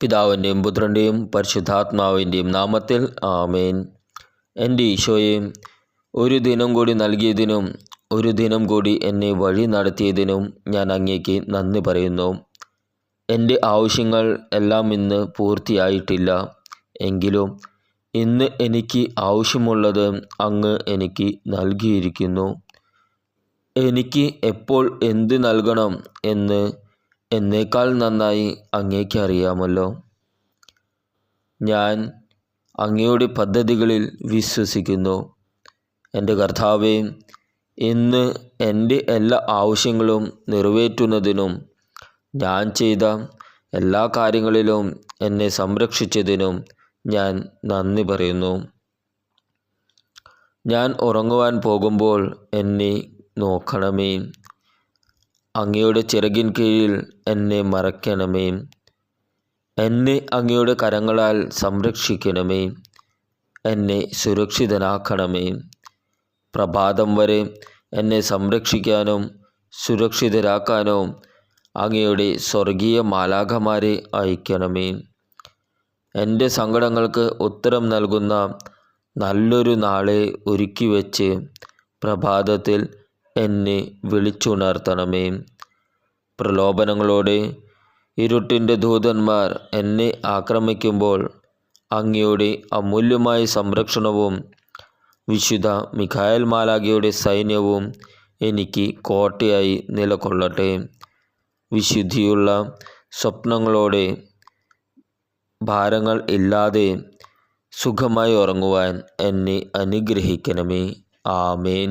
പിതാവിന്റെയും പുത്രന്റെയും പരിശുദ്ധാത്മാവിന്റെയും നാമത്തിൽ ആമേൻ. എന്റെ ഈശോയെ ഒരു ദിനം കൂടി നൽകിയതിനും ഒരു ദിനം കൂടി എന്നെ വഴി നടത്തിയതിനും ഞാൻ അങ്ങേക്ക് നന്ദി പറയുന്നു. എന്റെ ആവശ്യങ്ങൾ എല്ലാം ഇന്ന് പൂർത്തിയായിട്ടില്ല. എങ്കിലും ഇന്ന് എനിക്ക് ആവശ്യമുള്ളത് അങ്ങ് എനിക്ക് നൽകിയിരിക്കുന്നു. എനിക്ക് എപ്പോൾ എന്ത് നൽകണം എന്ന് എന്നേക്കാൾ നന്നായി അങ്ങേക്ക് അറിയാമല്ലോ. ഞാൻ അങ്ങയുടെ പദ്ധതികളിൽ വിശ്വസിക്കുന്നു. എന്റെ കർത്താവെ ഇന്ന് എന്റെ എല്ലാ ആവശ്യങ്ങളും നിറവേറ്റുന്നതിനും ഞാൻ ചെയ്ത എല്ലാ കാര്യങ്ങളിലും എന്നെ സംരക്ഷിച്ചതിനും ഞാൻ നന്ദി പറയുന്നു. ഞാൻ ഉറങ്ങുവാൻ പോകുമ്പോൾ എന്നെ നോക്കണമേ. അങ്ങയുടെ ചിറകിൻ കീഴിൽ എന്നെ മറയ്ക്കണമേ. എന്നെ അങ്ങയുടെ കരങ്ങളാൽ സംരക്ഷിക്കണമേ. എന്നെ സുരക്ഷിതനാക്കണമേ. പ്രഭാതം വരെ എന്നെ സംരക്ഷിക്കാനും സുരക്ഷിതരാക്കാനോ അങ്ങയുടെ സ്വർഗീയ മാലാഖമാരെ അയക്കണമേ. എന്റെ സങ്കടങ്ങൾക്ക് ഉത്തരം നൽകുന്ന നല്ലൊരു നാളെ ഒരുക്കി വച്ച് പ്രഭാതത്തിൽ എന്നെ വിളിച്ചുണർത്തണമേ. പ്രലോഭനങ്ങളോടെ ഇരുട്ടിന്റെ ദൂതന്മാർ എന്നെ ആക്രമിക്കുമ്പോൾ അങ്ങയുടെ അമൂല്യമായ സംരക്ഷണവും വിശുദ്ധ മിഖായൽ മാലാഖയുടെ സൈന്യവും എനിക്ക് കോട്ടയായി നിലകൊള്ളട്ടെ. വിശുദ്ധിയുള്ള സ്വപ്നങ്ങളോടെ ഭാരങ്ങൾ ഇല്ലാതെ സുഖമായി ഉറങ്ങുവാൻ എന്നെ അനുഗ്രഹിക്കണമേ. ആമേൻ.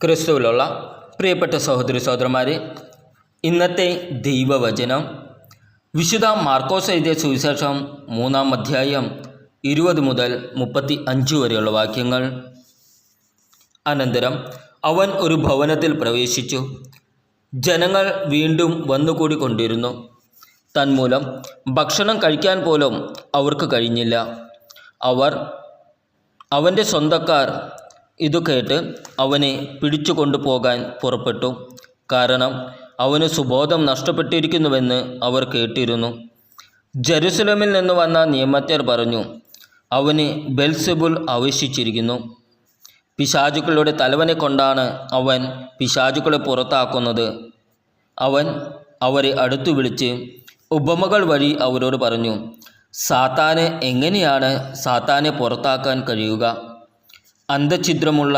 ക്രിസ്തുവിലുള്ള പ്രിയപ്പെട്ട സഹോദരി സഹോദരന്മാരെ ഇന്നത്തെ ദൈവവചനം വിശുദ്ധ മാർക്കോസ് എഴുതിയ സുവിശേഷം മൂന്നാം അധ്യായം ഇരുപത് മുതൽ മുപ്പത്തി അഞ്ച് വരെയുള്ള വാക്യങ്ങൾ. അനന്തരം അവൻ ഒരു ഭവനത്തിൽ പ്രവേശിച്ചു. ജനങ്ങൾ വീണ്ടും വന്നുകൂടിക്കൊണ്ടിരുന്നു തന്മൂലം ഭക്ഷണം കഴിക്കാൻ പോലും അവർക്ക് കഴിഞ്ഞില്ല. അവർ അവന്റെ സ്വന്തക്കാർ ഇതു കേട്ട് അവനെ പിടിച്ചു കൊണ്ടുപോകാൻ പുറപ്പെട്ടു. കാരണം അവന് സുബോധം നഷ്ടപ്പെട്ടിരിക്കുന്നുവെന്ന് അവർ കേട്ടിരുന്നു. ജെറുസലേമിൽ നിന്ന് വന്ന നിയമത്യർ പറഞ്ഞു അവന് ബെൽസെബുൽ ആവശ്യിച്ചിരിക്കുന്നു പിശാചുക്കളുടെ തലവനെ കൊണ്ടാണ് അവൻ പിശാചുക്കളെ പുറത്താക്കുന്നത്. അവൻ അവരെ അടുത്തു വിളിച്ച് ഉപമകൾ വഴി അവരോട് പറഞ്ഞു സാത്താന് എങ്ങനെയാണ് സാത്താനെ പുറത്താക്കാൻ കഴിയുക? അന്തഛിദ്രമുള്ള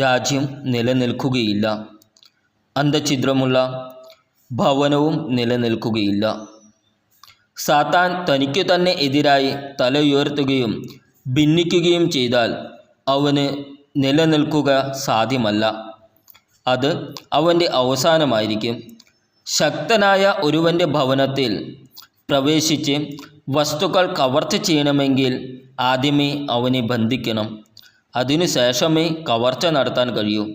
രാജ്യം നിലനിൽക്കുകയില്ല. അന്തഛിദ്രമുള്ള ഭവനവും നിലനിൽക്കുകയില്ല. സാത്താൻ തനിക്കു തന്നെ എതിരായി തലയുയർത്തുകയും ഭിന്നിക്കുകയും ചെയ്താൽ അവന് നിലനിൽക്കുക സാധ്യമല്ല. അത് അവന്റെ അവസാനമായിരിക്കും. ശക്തനായ ഒരുവന്റെ ഭവനത്തിൽ പ്രവേശിച്ച് വസ്തുക്കൾ കവർച്ച ചെയ്യണമെങ്കിൽ ആദ്യമേ അവനെ ബന്ധിക്കണം. അതിനുശേഷമേ കവർച്ച നടത്താൻ കഴിയൂ.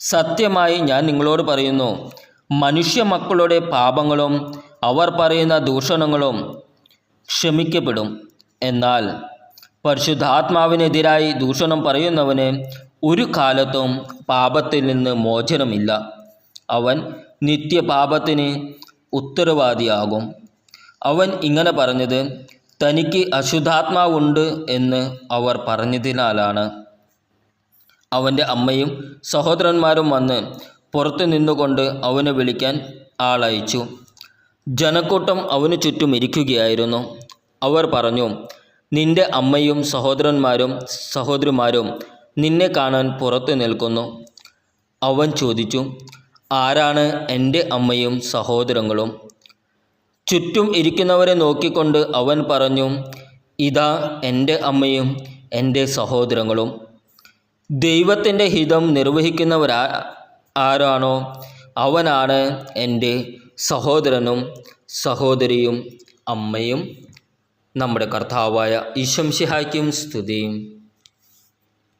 സത്യമായി ഞാൻ നിങ്ങളോട് പറയുന്നു മനുഷ്യ മക്കളുടെ പാപങ്ങളും അവർ പറയുന്ന ദൂഷണങ്ങളും ക്ഷമിക്കപ്പെടും. എന്നാൽ പരിശുദ്ധാത്മാവിനെതിരായി ദൂഷണം പറയുന്നവന് ഒരു കാലത്തും പാപത്തിൽ നിന്ന് മോചനമില്ല. അവൻ നിത്യപാപത്തിന് ഉത്തരവാദിയാകും. അവൻ ഇങ്ങനെ പറഞ്ഞത് തനിക്ക് അശുദ്ധാത്മാവുണ്ട് എന്ന് അവർ പറഞ്ഞതിനാലാണ്. അവന്റെ അമ്മയും സഹോദരന്മാരും വന്ന് പുറത്തു നിന്നുകൊണ്ട് അവനെ വിളിക്കാൻ ആളയച്ചു. ജനക്കൂട്ടം അവന് ചുറ്റും ഇരിക്കുകയായിരുന്നു. അവർ പറഞ്ഞു നിന്റെ അമ്മയും സഹോദരന്മാരും സഹോദരിമാരും നിന്നെ കാണാൻ പുറത്തു നിൽക്കുന്നു. അവൻ ചോദിച്ചു ആരാണ് എന്റെ അമ്മയും സഹോദരങ്ങളും? ചുറ്റും ഇരിക്കുന്നവരെ നോക്കിക്കൊണ്ട് അവൻ പറഞ്ഞു ഇതാ എന്റെ അമ്മയും എന്റെ സഹോദരങ്ങളും ദൈവത്തിന്റെ ഹിതം നിർവഹിക്കുന്നവരാ ആരാണോ അവനാണ് എന്റെ സഹോദരനും സഹോദരിയും അമ്മയും. നമ്മുടെ കർത്താവായ ഈശംഷിഹായ്ക്കും സ്തുതിയും.